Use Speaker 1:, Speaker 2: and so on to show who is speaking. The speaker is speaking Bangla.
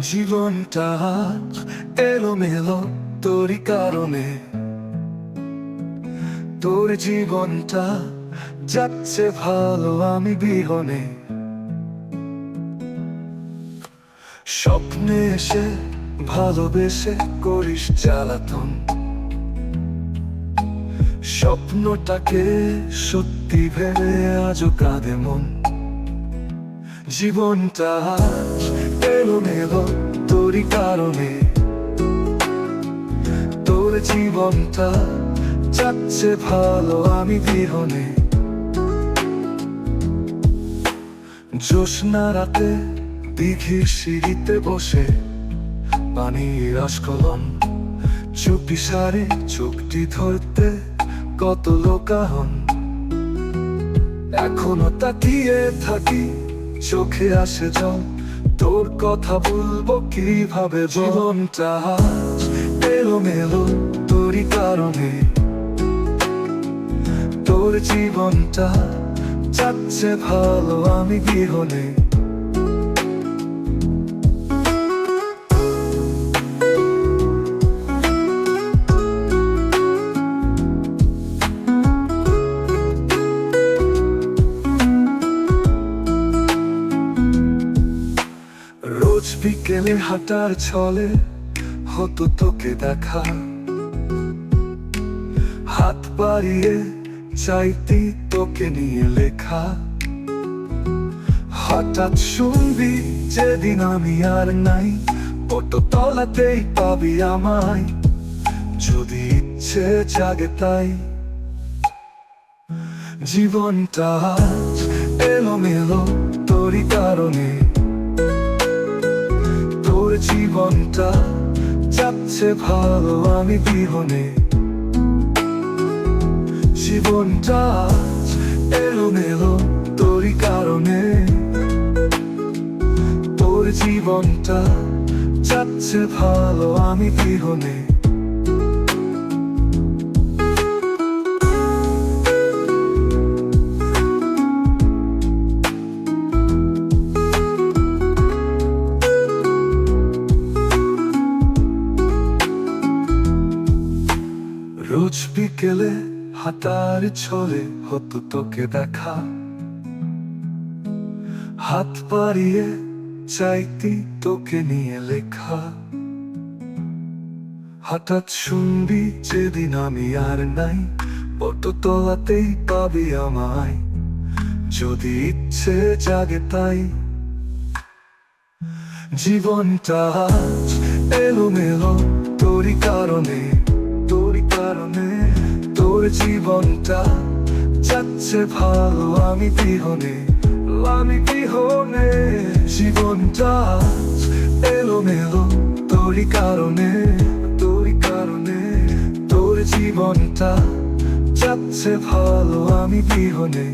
Speaker 1: জীবনটা এলোমেলো তোরই কারণে। তোর জীবনটা যাচ্ছে ভালো আমি বিহনে। স্বপ্নে এসে ভালোবেসে করিস জ্বালাতন। স্বপ্নটাকে সত্যি ভেবে আজও কাঁদে মন। জীবনটা তোরই কারণে তোর জীবনটা যাচ্ছে ভালো আমি বিহনে। জোৎস্না রাতে দিঘির সিঁড়িতে বসে পানির আস্কলন চুপি সারে চুক্তি ধরতে কত লোকাহন। এখনও তাকিয়ে থাকি, চোখে আসে জল। তোর কথা বলব কীভাবে? জীবনটা এলো মেলো তোরই কারণে। তোর জীবনটা যাচ্ছে ভালো, আমি বিহনে বিকেলে হাঁটার ছলে হতো তোকে দেখা। হাত বাড়িয়ে চাইতি তোকে নিয়ে লেখা। হঠাৎ শুনবি যেদিন আমি আর নাই, পটো তলাতেই পাবি আমায়। যদি ইচ্ছে জাগে তাই। জীবনটা আজ এলোমেলো, তোরই কারণে জীবনটা যাচ্ছে ভালো আমি বিহনে জীবনটা এলো মেলো তোরই কারণে। তোর জীবনটা যাচ্ছে ভালো আমি বিহনে বিকেলে হাতার ছলে হতো তোকে দেখা। হাত বাড়িয়ে চাইতি তোকে নিয়ে লেখা। হঠাৎ শুনবি যেদিন আমি আর নাই পটো তলাতেই পাবি আমায়। যদি ইচ্ছে জাগে তাই। জীবনটা তোরই কারণে তোরই কারণে তোর জীবনটা যাচ্ছে ভালো, আমি তিহনে আমি তিহনে জীবনটা এলো মেলো তোরই কারণে তোরই কারণে। তোর জীবনটা যাচ্ছে ভালো, আমি বিহনে।